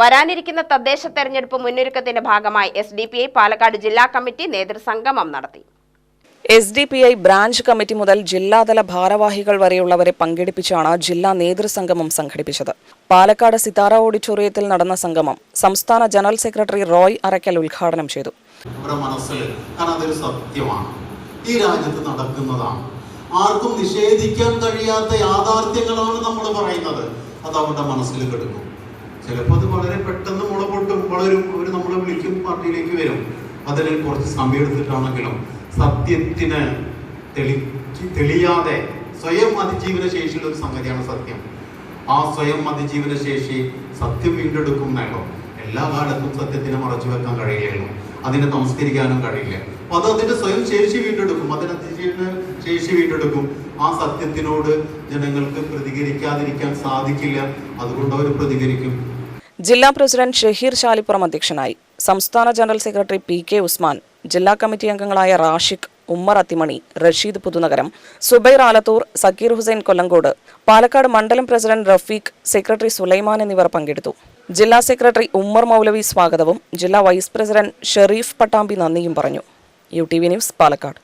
വരാനിരിക്കുന്ന തദ്ദേശ തെരഞ്ഞെടുപ്പ് മുന്നൊരുക്കത്തിന്റെ ഭാഗമായി S D P I Palakkad ജില്ലാ കമ്മിറ്റി നേതൃസംഗമം നടത്തി. S D P I branch committee മുതൽ ജില്ലാതല ഭാരവാഹികൾ വരെയുള്ളവരെ പങ്കെടുപ്പിച്ചാണ് ജില്ലാ നേതൃസംഗമം സംഘടിപ്പിച്ചത്. പാലക്കാട് സിതാര ഓഡിറ്റോറിയത്തിൽ നടന്ന സംഗമം സംസ്ഥാന ജനറൽ സെക്രട്ടറി റോയ് അറയ്ക്കൽ ഉദ്ഘാടനം ചെയ്തു. സത്യമാണ്. ഈ രാജ്യത്ത് നടക്കുന്നതാണ്. ആർക്കും നിഷേധിക്കാൻ കഴിയാത്ത യാഥാർത്ഥ്യങ്ങളാണ് നമ്മൾ പറയുന്നത്. അത് അവരുടെ മനസ്സിൽ കിടക്കും ചിലപ്പോൾ അത് വളരെ പെട്ടെന്ന് മുള പൊട്ടും. വളരും അവർ നമ്മളെ വിളിക്കും പാർട്ടിയിലേക്ക് വരും. അതിൽ കുറച്ച് സമയം എടുത്തിട്ടാണെങ്കിലും സത്യത്തിന് തെളി തെളിയാതെ സ്വയം അതിജീവന ശേഷിയുള്ള ഒരു സംഗതിയാണ് സത്യം. ആ സ്വയം അതിജീവന ശേഷി സത്യം വീണ്ടെടുക്കും നേടോ എല്ലാ കാലത്തും സത്യത്തിനെ മറച്ചു വെക്കാൻ കഴിയില്ലല്ലോ അതിനെ നമസ്കരിക്കാനും കഴിയില്ല. അപ്പൊ അത് അതിന്റെ സ്വയം ശേഷി വീണ്ടെടുക്കും. അതിന് അതിജീവന ശേഷി വീണ്ടെടുക്കും. ആ സത്യത്തിനോട് ജനങ്ങൾക്ക് പ്രതികരിക്കാതിരിക്കാൻ സാധിക്കില്ല. അതുകൊണ്ട് അവർ പ്രതികരിക്കും. ജില്ലാ പ്രസിഡന്റ് ഷഹീർ ശാലിപ്പുറം അധ്യക്ഷനായി. സംസ്ഥാന general secretary P K Usman ജില്ലാ കമ്മിറ്റി അംഗങ്ങളായ റാഷിഖ് ഉമ്മർ അത്തിമണി റഷീദ് പുതുനഗരം സുബൈർ ആലത്തൂർ സക്കീർ ഹുസൈൻ കൊല്ലങ്കോട് പാലക്കാട് മണ്ഡലം പ്രസിഡന്റ് റഫീഖ് സെക്രട്ടറി സുലൈമാൻ എന്നിവർ പങ്കെടുത്തു. ജില്ലാ സെക്രട്ടറി ഉമ്മർ മൗലവി സ്വാഗതവും ജില്ലാ വൈസ് പ്രസിഡന്റ് ഷെറീഫ് പട്ടാമ്പി നന്ദിയും പറഞ്ഞു. U T V news Palakkad.